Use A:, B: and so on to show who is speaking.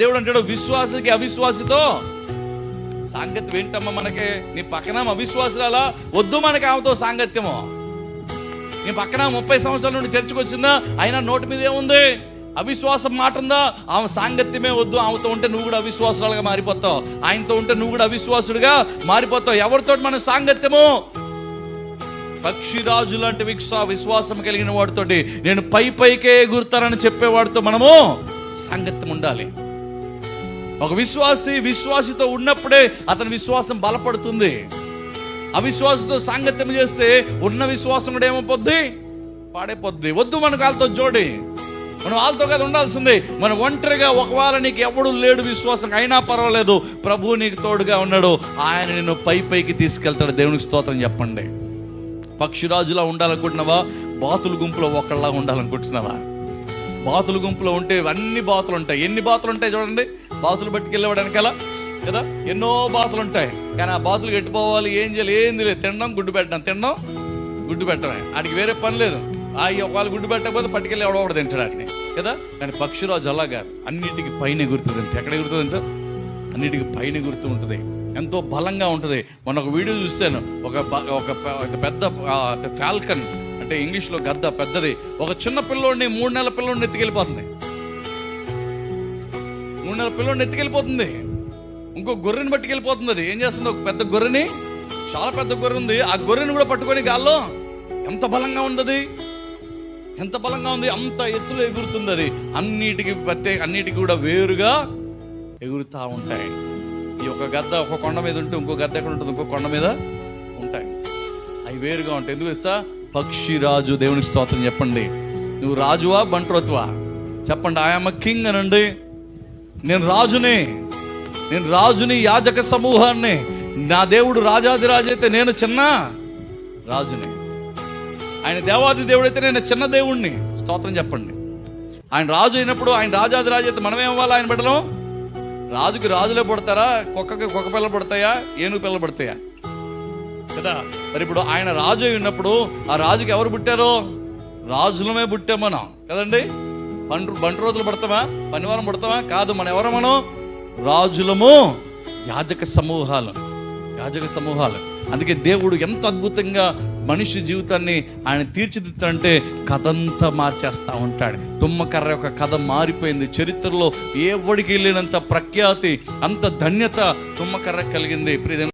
A: దేవుడు అంటాడు విశ్వాసకి అవిశ్వాసితో. సాంగత్యం ఏంటమ్మా మనకి? నీ పక్కన అవిశ్వాసాలా వద్దు మనకి ఆమెతో సాంగత్యము. నీ పక్కన ముప్పై సంవత్సరాల నుండి చర్చకు వచ్చిందా? అయినా నోటి మీద ఏముంది అవిశ్వాసం మాట ఉందా ఆమె సాంగత్యమే వద్దు ఆమెతో ఉంటే నువ్వు కూడా అవిశ్వాసాలుగా మారిపోతావు. ఆయనతో ఉంటే నువ్వు కూడా అవిశ్వాసుడిగా మారిపోతావు. ఎవరితో మన సాంగత్యము? పక్షిరాజు లాంటి విశ్వా విశ్వాసం కలిగిన వాడితోటి నేను పై పైకే ఎగురుతానని చెప్పేవాడితో మనము సాంగత్యం ఉండాలి. ఒక విశ్వాసి విశ్వాసితో ఉన్నప్పుడే అతని విశ్వాసం బలపడుతుంది. అవిశ్వాసంతో సాంగత్యం చేస్తే ఉన్న విశ్వాసం కూడా ఏమైపోద్ది? పాడైపోద్ది. వద్దు మనకు కాళ్ళతో జోడి. మనం వాళ్ళతో కదా ఉండాల్సింది. మన ఒంటరిగా ఒకవేళ నీకు ఎవడు లేడు విశ్వాసం అయినా పర్వాలేదు. ప్రభు నీకు తోడుగా ఉన్నాడు. ఆయన నిన్ను పై పైకి తీసుకెళ్తాడు. దేవునికి స్తోత్రం చెప్పండి. పక్షిరాజులా ఉండాలనుకుంటున్నావా? బాతుల గుంపులో ఒకళ్ళలా ఉండాలనుకుంటున్నావా? బాతుల గుంపులో ఉంటే అన్ని బాతులు ఉంటాయి. ఎన్ని బాతులు ఉంటాయి చూడండి. బాతులు పట్టుకెళ్ళేవాడు వెనకాల కదా? ఎన్నో బాతులు ఉంటాయి కానీ ఆ బాతులు ఎట్టుపోవాలి ఏం చేయాలి ఏంది లేదు తినడం గుడ్డు పెట్టడం. తినడం గుడ్డు పెట్టడమే. ఆడికి వేరే పని లేదు. ఆ ఒకవేళ గుడ్డు పెట్టకపోతే పట్టుకెళ్ళి ఎవడో తింటాడు వాటిని కదా? కానీ పక్షిరాజు అలా కాదు. అన్నిటికీ పైన గుర్తుంది ఎక్కడ గుర్తుంది అంటే అన్నిటికీ పైన గుర్తు ఉంటుంది. ఎంతో బలంగా ఉంటుంది. మొన్న ఒక వీడియో చూస్తాను ఒక ఒక పెద్ద అంటే ఫాల్కన్. అంటే ఇంగ్లీష్లో గద్ద పెద్దది. ఒక చిన్న పిల్లోడిని మూడు నెలల పిల్లోడిని ఎత్తుకెళ్ళిపోతుంది. మూడు నెలల పిల్లోడిని ఎత్తుకెళ్ళిపోతుంది. ఇంకో గొర్రెని పట్టుకెళ్ళిపోతుంది అది. ఏం చేస్తుంది? ఒక పెద్ద గొర్రెని చాలా పెద్ద గొర్రె ఉంది. ఆ గొర్రెని కూడా పట్టుకొని గాల్లో ఎంత బలంగా ఉంది అది ఎంత బలంగా ఉంది? అంత ఎత్తులో ఎగురుతుంది అది. అన్నిటికి ప్రత్యేక అన్నిటికీ కూడా వేరుగా ఎగురుతూ ఉంటాయి. ఈ ఒక గద్ద ఒక కొండ మీద ఉంటే ఇంకో గద్ద ఎక్కడ ఉంటుంది? ఇంకో కొండ మీద ఉంటాయి. అవి వేరుగా ఉంటాయి. ఎందుకు ఇస్తా పక్షి రాజు దేవునికి స్తోత్రం చెప్పండి. నువ్వు రాజువా బంట్రోత్వా? చెప్పండి. ఆయమ్మ కింగ్ అనండి. నేను రాజుని నేను రాజుని యాజక సమూహాన్ని. నా దేవుడు రాజాది రాజు అయితే నేను చిన్న రాజుని. ఆయన దేవాది దేవుడైతే నేను చిన్న దేవుణ్ణి. స్తోత్రం చెప్పండి. ఆయన రాజు అయినప్పుడు ఆయన రాజాది రాజు అయితే మనమేం అవ్వాలి ఆయన బిడ్డలం? రాజుకి రాజులే పుడతారా? కుక్కకి కుక్క పిల్లలు పడతాయా? ఏనుగు పిల్లలు పడతాయా? కదా? మరి ఇప్పుడు ఆయన రాజు అయినప్పుడు ఉన్నప్పుడు ఆ రాజుకి ఎవరు పుట్టారో? రాజులమే పుట్టాం మనం కదండి? పండు బండి రోజులు పడతామా పనివారం పడతామా కాదు మనం ఎవరు మనం? రాజులము. యాజక సమూహాలు. యాజక సమూహాలు. అందుకే దేవుడు ఎంత అద్భుతంగా మనిషి జీవితాన్ని ఆయన తీర్చిదిద్దంటే కథంతా మార్చేస్తా ఉంటాడు. తుమ్మకర్ర యొక్క కథ మారిపోయింది. చరిత్రలో ఎవడికి వెళ్ళినంత ప్రఖ్యాతి అంత ధన్యత తుమ్మకర్ర కలిగింది. ప్రియమైన